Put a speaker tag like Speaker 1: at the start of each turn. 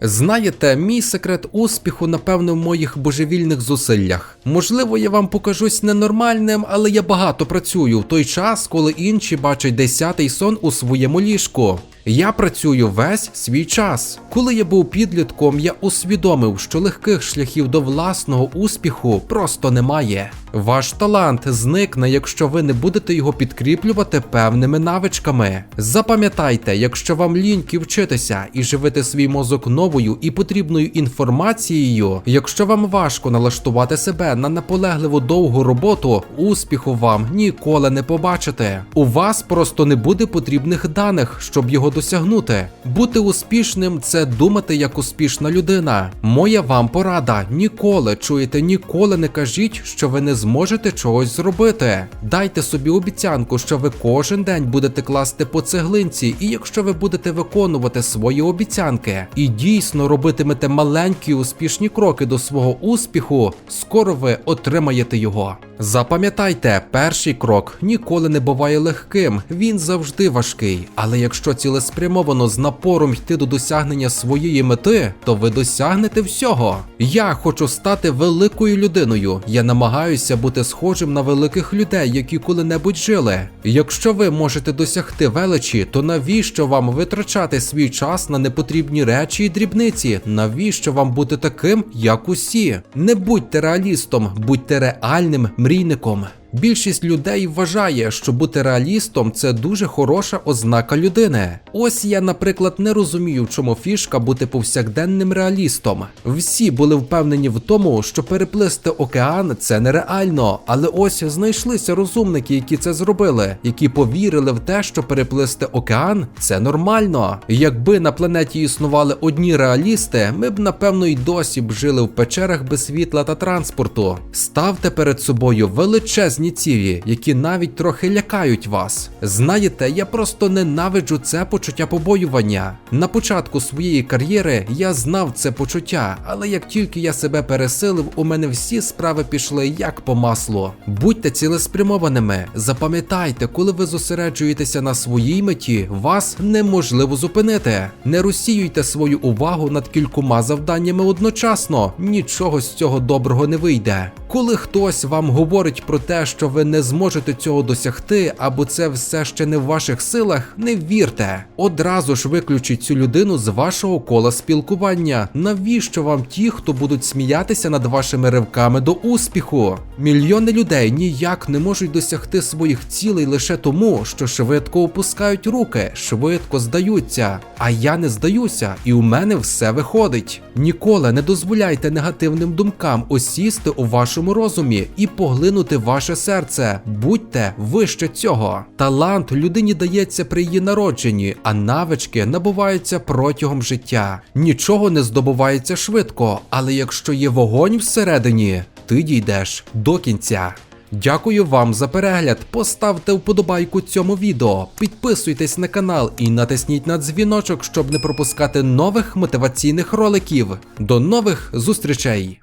Speaker 1: Знаєте, мій секрет успіху, напевно, в моїх божевільних зусиллях. Можливо, я вам покажусь ненормальним, але я багато працюю в той час, коли інші бачать десятий сон у своєму ліжку. Я працюю весь свій час. Коли я був підлітком, я усвідомив, що легких шляхів до власного успіху просто немає. Ваш талант зникне, якщо ви не будете його підкріплювати певними навичками. Запам'ятайте, якщо вам ліньки вчитися і живити свій мозок новою і потрібною інформацією, якщо вам важко налаштувати себе на наполегливу довгу роботу, успіху вам ніколи не побачите. У вас просто не буде потрібних даних, щоб його досягнути. Бути успішним це думати як успішна людина. Моя вам порада: ніколи чуєте, ніколи не кажіть, що ви не зможете чогось зробити. Дайте собі обіцянку, що ви кожен день будете класти по цеглинці, і якщо ви будете виконувати свої обіцянки і дійсно робитимете маленькі успішні кроки до свого успіху, скоро ви отримаєте його. Запам'ятайте, перший крок ніколи не буває легким, він завжди важкий. Але якщо цілеспрямовано з напором йти до досягнення своєї мети, то ви досягнете всього. Я хочу стати великою людиною. Я намагаюся бути схожим на великих людей, які коли-небудь жили. Якщо ви можете досягти величі, то навіщо вам витрачати свій час на непотрібні речі і дрібниці? Навіщо вам бути таким, як усі? Не будьте реалістом, будьте реальним мрійником. Більшість людей вважає, що бути реалістом це дуже хороша ознака людини. Ось я, наприклад, не розумію, чому фішка бути повсякденним реалістом. Всі були впевнені в тому, що переплисти океан це нереально, але ось знайшлися розумники, які це зробили, які повірили в те, що переплисти океан це нормально. Якби на планеті існували одні реалісти, ми б напевно й досі б жили в печерах без світла та транспорту. Ставте перед собою величезні цілі, які навіть трохи лякають вас. Знаєте, я просто ненавиджу це почуття побоювання. На початку своєї кар'єри я знав це почуття, але як тільки я себе пересилив, у мене всі справи пішли як по маслу. Будьте цілеспрямованими. Запам'ятайте, коли ви зосереджуєтеся на своїй меті, вас неможливо зупинити. Не розсіюйте свою увагу над кількома завданнями одночасно. Нічого з цього доброго не вийде. Коли хтось вам говорить про те, що ви не зможете цього досягти, або це все ще не в ваших силах, не вірте. Одразу ж виключіть цю людину з вашого кола спілкування. Навіщо вам ті, хто будуть сміятися над вашими ривками до успіху? Мільйони людей ніяк не можуть досягти своїх цілей лише тому, що швидко опускають руки, швидко здаються. А я не здаюся, і у мене все виходить. Ніколи не дозволяйте негативним думкам осісти у вашому розумі і поглинути ваше серце. Будьте вище цього. Талант людині дається при її народженні, а навички набуваються протягом життя. Нічого не здобувається швидко, але якщо є вогонь всередині, ти дійдеш до кінця. Дякую вам за перегляд. Поставте вподобайку цьому відео, підписуйтесь на канал і натисніть на дзвіночок, щоб не пропускати нових мотиваційних роликів. До нових зустрічей!